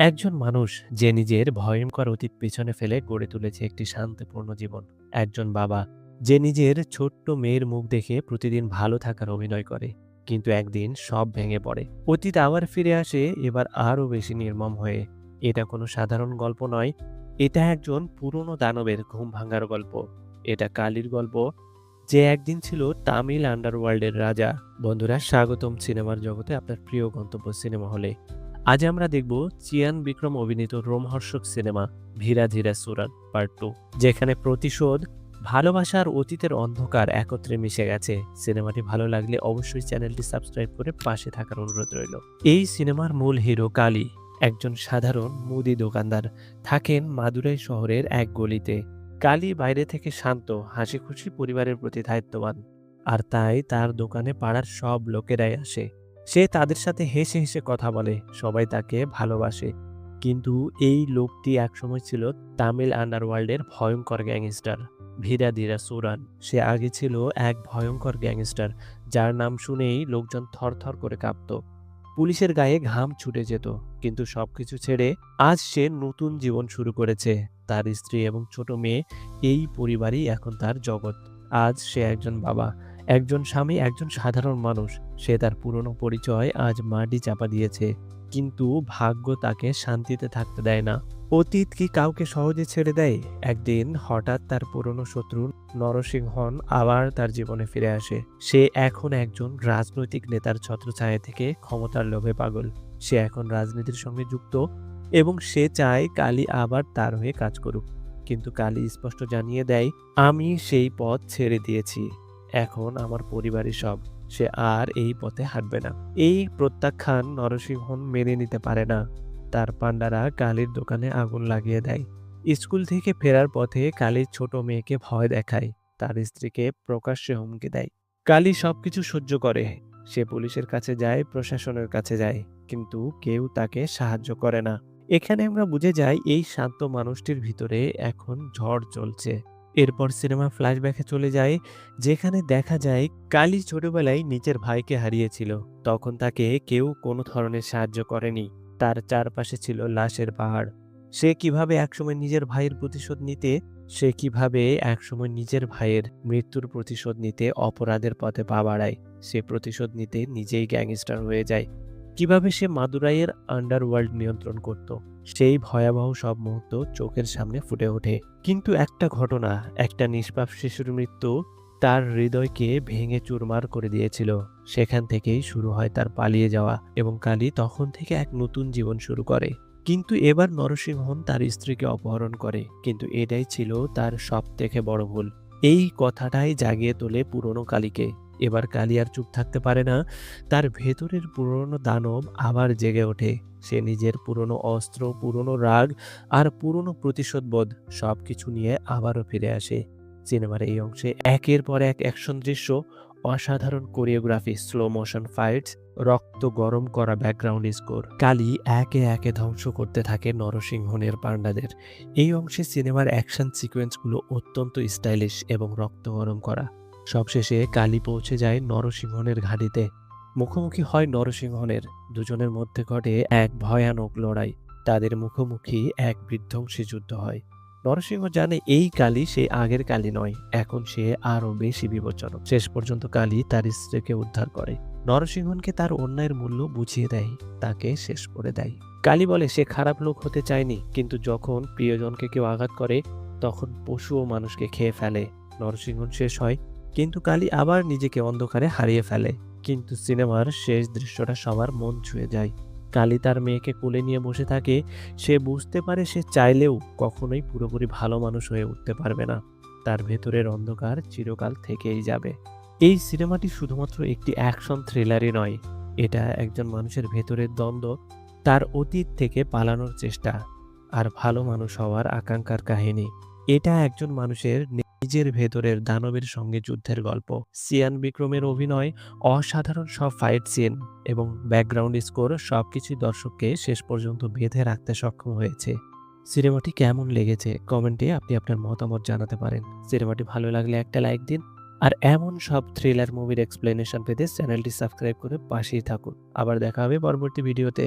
একজন মানুষ যে নিজের ভয়ঙ্কর অতীত পেছনে ফেলে গড়ে তুলেছে একটি শান্তিপূর্ণ জীবন। একজন বাবা যে নিজের ছোট্ট মেয়ের মুখ দেখে প্রতিদিন ভালো থাকার অভিনয় করে, কিন্তু একদিন সব ভেঙে পড়ে। অতীত আবার ফিরে আসে, এবার আরও বেশি নির্মম হয়ে। এটা কোনো সাধারণ গল্প নয়, এটা একজন পুরনো দানবের ঘুম ভাঙার গল্প। এটা কালির গল্প, যে একদিন ছিল তামিল আন্ডারওয়ার্ল্ডের রাজা। বন্ধুরা, স্বাগতম সিনেমার জগতে আপনার প্রিয় গন্তব্য সিনেমা হলে। আজ আমরা দেখব চিয়ান বিক্রম অভিনীত রোমহর্ষক সিনেমা ধীরা ধীরা সুরাট পার্ট টু যেখানে প্রতিশোধ, ভালোবাসার অতীতের অন্ধকার একত্রে মিশে গেছে। সিনেমাটি ভালো লাগলে অবশ্যই চ্যানেলটি সাবস্ক্রাইব করে পাশে থাকার অনুরোধ রইল। এই সিনেমার মূল হিরো কালী, একজন সাধারণ মুদি দোকানদার, থাকেন মাদুরাই শহরের এক গলিতে। কালী বাইরে থেকে শান্ত হাসি খুশি পরিবারের প্রতি দায়িত্ববান। আর তাই তার দোকানে পাড়ার সব লোকেরাই আসে। সে তাদের সাথে হেসে হেসে কথা বলে, সবাই তাকে ভালোবাসে। কিন্তু এই লোকটি একসময় ছিল তামিল আন্ডারওয়ার্ল্ডের ভয়ঙ্কর গ্যাংস্টার ভিরা ধীরা সুরান। সে আগে ছিল এক ভয়ঙ্কর গ্যাংস্টার, যার নাম শুনেই লোকজন থরথর করে কাঁপত। পুলিশের গায়ে ঘাম ছুটে যেত, কিন্তু সবকিছু ছেড়ে আজ সে নতুন জীবন শুরু করেছে। তার স্ত্রী এবং ছোট মেয়ে, এই পরিবারই এখন তার জগৎ। আজ সে একজন বাবা। একজন স্বামী, একজন সাধারণ মানুষ। সে তার পুরনো পরিচয় আজ মাটি চাপা দিয়েছে। কিন্তু ভাগ্য তাকে শান্তিতে থাকতে দেয় না। অতীত কি কাউকে সহজে ছেড়ে দেয়? একদিন হঠাৎ তার পুরনো শত্রু নরসিংহন আবার তার জীবনে ফিরে আসে। সে এখন একজন রাজনৈতিক নেতার ছত্রছায়া থেকে ক্ষমতার লোভে পাগল। সে এখন রাজনীতির সঙ্গে যুক্ত এবং সে চায় কালী আবার তার হয়ে কাজ করুক। কিন্তু কালী স্পষ্ট জানিয়ে দেয়, আমি সেই পথ ছেড়ে দিয়েছি। এখন আমার পরিবারই সব। সে আর এই পথে হাঁটবে না। এই প্রত্যাখ্যান নরসিংহন মেনে নিতে পারে না। তার পান্ডারা কালীর দোকানে আগুন লাগিয়ে দেয়। স্কুল থেকে ফেরার পথে কালীর ছোট মেয়েকে ভয় দেখায়। তার স্ত্রীকে প্রকাশ্যে হুমকি দেয়। কালী সবকিছু সহ্য করে। সে পুলিশের কাছে যায়, প্রশাসনের কাছে যায়। কিন্তু কেউ তাকে সাহায্য করে না। এখানে আমরা বুঝে যাই, এই শান্ত মানুষটির ভিতরে এখন ঝড় চলছে। এরপর সিনেমা ফ্ল্যাশব্যাকে চলে যায়, যেখানে দেখা যায় কালি ছোটবেলায় নিজের ভাইকে হারিয়েছিল। তখন তাকে কেউ কোনো ধরনের সাহায্য করেনি। তার চারপাশে ছিল লাশের পাহাড়। সে কীভাবে একসময় নিজের ভাইয়ের প্রতিশোধ নিতে, সে কীভাবে একসময় নিজের ভাইয়ের মৃত্যুর প্রতিশোধ নিতে অপরাধের পথে পা বাড়ায়, সে প্রতিশোধ নিতে নিজেই গ্যাংস্টার হয়ে যায়। কীভাবে সে মাদুরাইয়ের আন্ডারওয়ার্ল্ড নিয়ন্ত্রণ করত। সেই ভয়াবহ সব মুহূর্ত চোখের সামনে ফুটে ওঠে। কিন্তু একটা ঘটনা, একটা নিষ্পাপ শিশুর মৃত্যু তার হৃদয়কে ভেঙে চুরমার করে দিয়েছিল। সেখান থেকেই শুরু হয় তার পালিয়ে যাওয়া এবং কালী তখন থেকে এক নতুন জীবন শুরু করে। কিন্তু এবার নরসিংহন তার স্ত্রীকে অপহরণ করে। কিন্তু এটাই ছিল তার সব থেকে বড় ভুল। এই কথাটাই জাগিয়ে তোলে পুরনো কালীকে। এবার কালী আর চুপ থাকতে পারে না। তার ভেতরের পুরনো দানব আবার জেগে ওঠে। সে নিজের পুরনো অস্ত্র, পুরনো রাগ আর পুরনো প্রতিশোধবোধ সব কিছু নিয়ে আবারও ফিরে আসে। সিনেমার এই অংশে একের পর এক অ্যাকশন দৃশ্য, অসাধারণ কোরিওগ্রাফি স্লো মোশন ফাইটস রক্ত গরম করা ব্যাকগ্রাউন্ড স্কোর কালি একে একে ধ্বংস করতে থাকে নরসিংহনের পান্ডাদের। এই অংশে সিনেমার অ্যাকশন সিকোয়েন্সগুলো অত্যন্ত স্টাইলিশ এবং রক্ত গরম করা। সবশেষে কালী পৌঁছে যায় নরসিংহনের ঘাটিতে। মুখোমুখি হয় নরসিংহনের। দুজনের মধ্যে ঘটে এক ভয়ানক লড়াই। তাদের মুখোমুখি এক বিধ্বংসী যুদ্ধ হয়। নরসিংহ জানে এই কালী সে আগের কালী নয়, এখন সে আরও বেশি বিপজ্জনক। শেষ পর্যন্ত কালী তার স্ত্রীকে উদ্ধার করে। নরসিংহনকে তার অন্যায়ের মূল্য বুঝিয়ে দেয়, তাকে শেষ করে দেয়। কালী বলে, সে খারাপ লোক হতে চায়নি, কিন্তু যখন প্রিয়জনকে কেউ আঘাত করে, তখন পশু ও মানুষকে খেয়ে ফেলে। নরসিংহন শেষ হয় কিন্তু কালী আবার নিজেকে অন্ধকারে হারিয়ে ফেলে। কিন্তু সিনেমার শেষ দৃশ্যটা সবার মন ছুঁয়ে যায়। কালী তার মেয়েকে কোলে নিয়ে বসে থাকে। সে বুঝতে পারে সে চাইলেও কখনোই পুরোপুরি ভালো মানুষ হয়ে উঠতে পারবে না। তার ভেতরের অন্ধকার চিরকাল থেকেই যাবে। এই সিনেমাটি শুধুমাত্র একটি অ্যাকশন থ্রিলারই নয়। এটা একজন মানুষের ভেতরের দ্বন্দ্ব, তার অতীত থেকে পালানোর চেষ্টা আর ভালো মানুষ হওয়ার আকাঙ্ক্ষার কাহিনী। এটা একজন মানুষের নিজের ভেতরের দানবের সঙ্গে যুদ্ধের গল্প। সিয়ান বিক্রমের অভিনয়, অসাধারণ সব ফাইট সিন এবং ব্যাকগ্রাউন্ড স্কোর সবকিছুই দর্শককে শেষ পর্যন্ত বেঁধে রাখতে সক্ষম হয়েছে। সিনেমাটি কেমন লেগেছে কমেন্টে আপনি আপনার মতামত জানাতে পারেন। সিনেমাটি ভালো লাগলে একটা লাইক দিন আর এমন সব থ্রিলার মুভির এক্সপ্লেনেশন পেতে চ্যানেলটি সাবস্ক্রাইব করে পাশেই থাকুন। আবার দেখা হবে পরবর্তী ভিডিওতে